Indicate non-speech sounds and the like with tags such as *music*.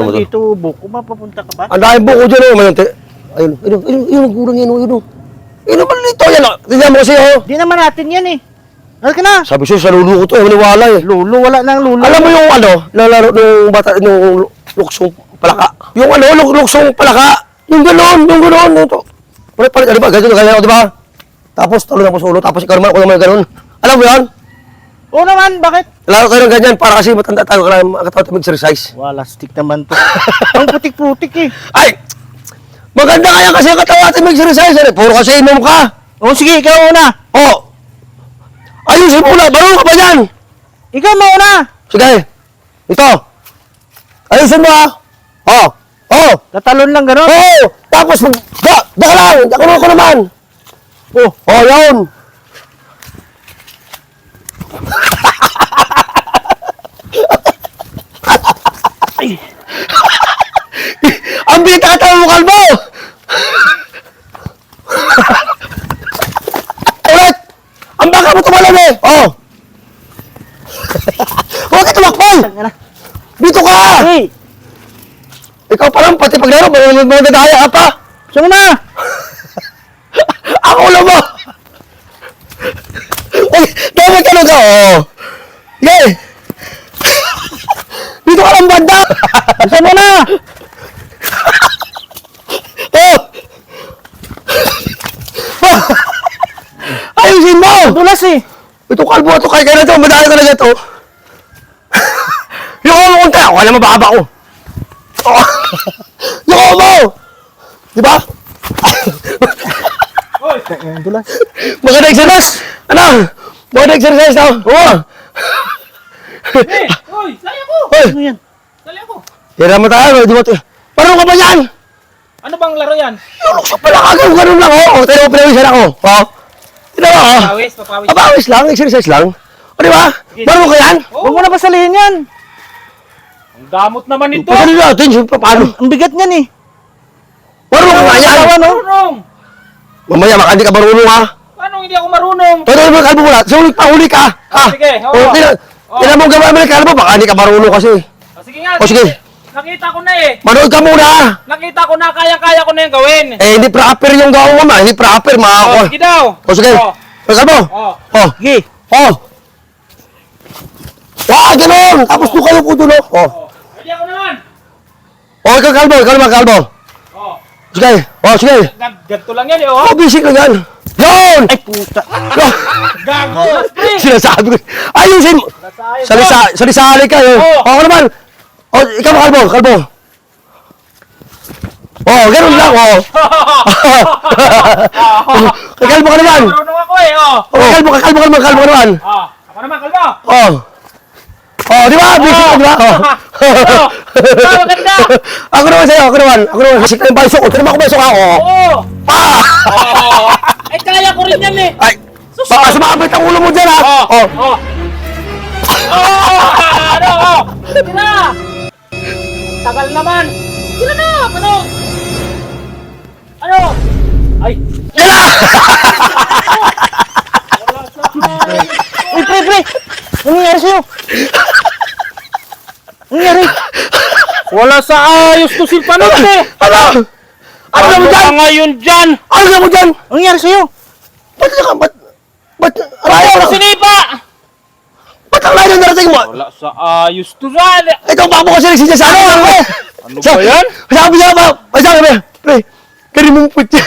ano mo to? dito, buko, mapapunta ka ba? Ang dahil buko dyan, oh, mayroon. te- Ayun, ayun, ayun, ayun, ang kurang yan, oh, ayun, oh. Ayun dito, yan, oh. Tingnan mo kasi, oh. Di naman natin yan eh. Halika na. Sabi siya, sa lulo ko to, eh, maniwala eh. Lulo, wala nang lulo. Alam mo yung ano, nalaro nung bata, nung luksong palaka. Yung ano, luk luksong palaka. Yung gano'n, yung gano'n, yung to. Palit, palit, ano ba, ganito, ganyan, di ba? Tapos, talo na po sa ulo, tapos ikaw naman, ako naman gano'n. Alam mo yan? Oo naman, bakit? Laro kayo ng ganyan, para kasi matanda tayo, kailangan makatawa tayo mag-exercise. Wala, stick naman to. *laughs* Ang putik-putik eh. Ay! Maganda kaya kasi ang katawa natin mag-exercise, ano? Puro kasi inom ka. Oo, sige, ikaw una. Oh! Ayusin mo na, baro ka ba dyan? Ikaw mauna. Sige, ito. Ayusin mo ah. Oh, oh. Tatalon lang gano'n. Oo! Tapos mag... Da! Da ka lang! Da ko naman! Oh! Oh, yun! Ang bita ka mo, kalbo! Ulit! Ang baka mo tumalan eh! Oh! *laughs* Huwag ka tumakbol! Dito ka! Hey, Ikaw pa lang, pati paglaro, magdadaya ka pa! saan na? *laughs* Ako ulo mo! Uy, dapat ka ka, oo. Sige! Dito ka lang banda! Saan mo na? Oh! Ayusin mo! Dulas eh. Ito kalbo ito, kaya kaya na ito, madaya ka na ito. *laughs* Yung ako kung tayo, wala mababa ko. Oh. *laughs* Yung ako mo! Di ba? *laughs* Dulas. Maganda exercise! Ano? Maganda exercise daw. Oo! Eh, hoy, sali ako! Hoy! Ano yan? Sali ako! Tira mo tayo, di mo ito. Parang ka ba yan? Ano bang laro yan? Yung sa pala kagaw, ganun lang, oh. Tayo, pinawisan ako. Oh. Tira mo, oh. Pawis, papawis. Papawis lang, exercise lang. O, di ba? Marunong ka yan? Huwag mo na pasalihin yan. Ang damot naman ito! Pagano natin, siyempre, paano? Ang bigat niyan eh. Marunong ka nga yan. Marunong! Mamaya, baka hindi ka marunong, ha? Paano hindi ako marunong? Todo mo kalbo mo na. Sulit pa, huli ka. Ha? sige, oo. Oh, tira mo gawin mo ng kalbo, baka hindi ka marunong kasi. Ah, sige nga, O, sige. Nakita ko na eh. Manood ka muna. Nakita ko na, kaya-kaya ko na yung gawin. Eh, hindi proper yung gawin mo, ma. Hindi proper, ma. Oh, sige daw. O, sige. Oh, O, kalbo. oh. Oh. Sige. Oh. Ah, ganun. Tapos doon kayo po oh. Oh. Oh, Hindi ako naman. Oh, ikaw kalbo, ikaw naman kalbo. Oh, Sige. Oh, sige. gag ganito lang yan eh, oh. Oh, busy ka yan. Yun! Ay, puta. Oh, Gago! *laughs* Sinasabi ko. Ayusin mo. Salisali ka eh. Oh, ako naman. Oh, ikaw kalbo, kalbo. Oh, ganun lang, oh. *laughs* Kakalbo ka naman. Marunong ako eh, oh. Oh, kalbo ka, kalbo ka naman, kalbo ka naman. Oh, ako naman, kalbo. Oh. Oh, di ba? Busy ka, di ba? Oh. Oh, *laughs* oh, maganda. *laughs* ako naman sa'yo, ako naman. Ako naman. Kasi yung baysok ko. Tignan mo ako baysok ako. Oo. Ah! Oh. Ay, kaya ko rin yan eh. Ay! Baka sumabit ang ulo mo dyan, ha? Oh, Oh. oh. Oh, ano, oh. Sige na. Tagal naman. Sige na, ano? Ano? Ay. Wala sa akin. Uy, pre, pre. Ano nangyari sa'yo? Ano nangyari? Wala sa ayos to si Panote. Ano? Ano na mo dyan? ka ngayon dyan? Ano na mo dyan? Ano nangyari sa'yo? Ba't ka? Ba't? Ba't? Ko na sinipa. Ba't mo? Wala sa ayos to dyan. Ito ang babo kasi nagsisasabi lang ko. Ano ba yan? Sabi niya ba? Sabi niya. Pre, kari mong putya.